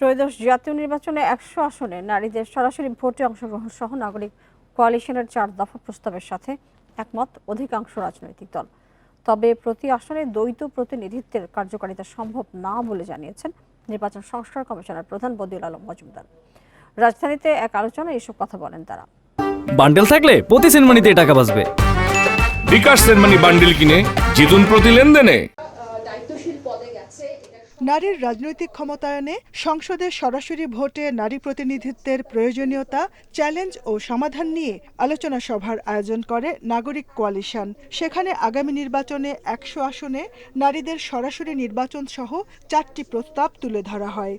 ত্রয়োদশ জাতীয় নির্বাচনে একশো আসনে নারীদের সরাসরি ভোটে অংশগ্রহণ সহ নাগরিক কোয়ালিশনের চার দফা প্রস্তাবের সাথে একমত অধিকাংশ রাজনৈতিক দল। তবে প্রতি আসনে দ্বৈত প্রতিনিধিত্বের কার্যকারিতা সম্ভব না বলে জানিয়েছেন নির্বাচন সংস্কার কমিশনের প্রধান বদিউল আলম মজুমদার। রাজধানীতে এক আলোচনায় এসব কথা বলেন তারা। বান্ডেল থাকলে প্রতি সেনমানিতে টাকা বাঁচবে। বিকাশ সেনমানি বান্ডিল কিনে জিতুন প্রতি লেনদেনে। নারীর রাজনৈতিক ক্ষমতায়নে সংসদে সরাসরি ভোটে নারী প্রতিনিধিত্বের প্রয়োজনীয়তা, চ্যালেঞ্জ ও সমাধান নিয়ে আলোচনা সভার আয়োজন করে নাগরিক কোয়ালিশন। সেখানে আগামী নির্বাচনে একশো আসনে নারীদের সরাসরি নির্বাচন সহ চারটি প্রস্তাব তুলে ধরা হয়।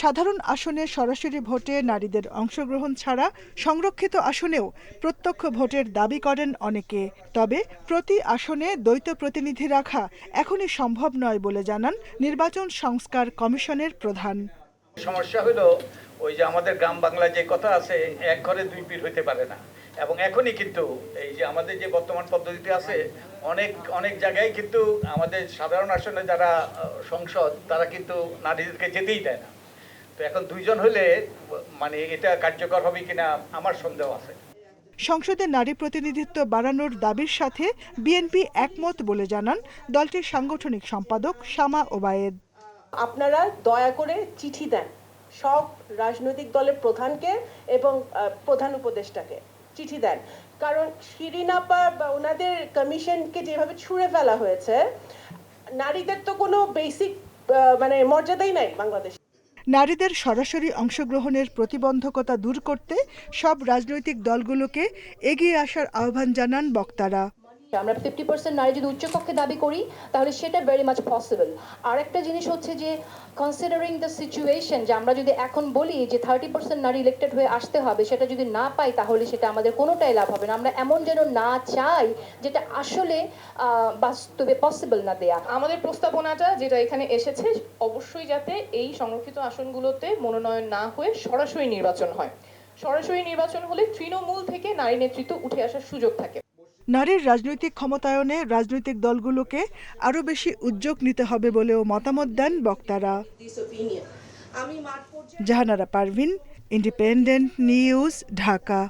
সাধারণ আসনে সরাসরি ভোটে নারীদের অংশগ্রহণ ছাড়া সংরক্ষিত আসনেও প্রত্যক্ষ ভোটের দাবি করেন অনেকে। তবে প্রতি আসনে দ্বৈত প্রতিনিধি রাখা এখনই সম্ভব নয় বলে জানান নির্বাচন সংস্কার কমিশনের প্রধান। সমস্যা হলো ওই যে আমাদের গ্রাম বাংলায় যে কথা আছে, এক ঘরে দুই পীর হইতে পারে না। এবং এখনই কিন্তু এই যে আমাদের যে বর্তমান পদ্ধতিতে আছে, অনেক অনেক জায়গায় কিন্তু আমাদের সাধারণ আসনে যারা সংসদ, তারা কিন্তু নারীদেরকে যেতেই দেয় না। তো এখন দুইজন হলে মানে এটা কার্যকর হবে কিনা আমার সন্দেহ আছে। সংসদে নারী প্রতিনিধিত্ব বাড়ানোর দাবির সাথে বিএনপি একমত বলে জানান দলটির সাংগঠনিক সম্পাদক শামা ওবায়েদ। আপনারা দয়া করে চিঠি দেন সব রাজনৈতিক দলের প্রধানকে এবং আহ, প্রধান উপদেষ্টাকে। চিঠি দেন। কারণ শিরিনাপা বা ওনাদের কমিশনকে যেভাবে ছুঁড়ে ফেলা হয়েছে নারীদের তো কোনো বেসিক মানে মর্যাদাই নাই বাংলাদেশে। নারীদের সরাসরি অংশগ্রহণের প্রতিবন্ধকতা দূর করতে সব রাজনৈতিক দলগুলোকে এগিয়ে আসার আহ্বান জানান বক্তারা। আমরা ফিফটি পার্সেন্ট নারী যদি উচ্চকক্ষে দাবি করি, তাহলে সেটা ভেরি মাচ পসিবল আর একটা জিনিস হচ্ছে যে কনসিডারিং দ্য সিচুয়েশন যে আমরা যদি এখন বলি যে থার্টি পার্সেন্ট নারী ইলেক্টেড হয়ে আসতে হবে, সেটা যদি না পাই, তাহলে সেটা আমাদের কোনোটাই লাভ হবে না। আমরা এমন যেন না চাই, যেটা আসলে বাস্তবে পসিবল না দেয়া। আমাদের প্রস্তাবনাটা যেটা এখানে এসেছে, অবশ্যই যাতে এই সংরক্ষিত আসনগুলোতে মনোনয়ন না হয়ে সরাসরি নির্বাচন হয়। সরাসরি নির্বাচন হলে তৃণমূল থেকে নারী নেতৃত্ব উঠে আসার সুযোগ থাকে। নারীর রাজনৈতিক ক্ষমতায়নে রাজনৈতিক দলগুলোকে আরও বেশি উদ্যোগ নিতে হবে বলেও মতামত দেন বক্তারা। Jahanara Parvin, independent news, Dhaka.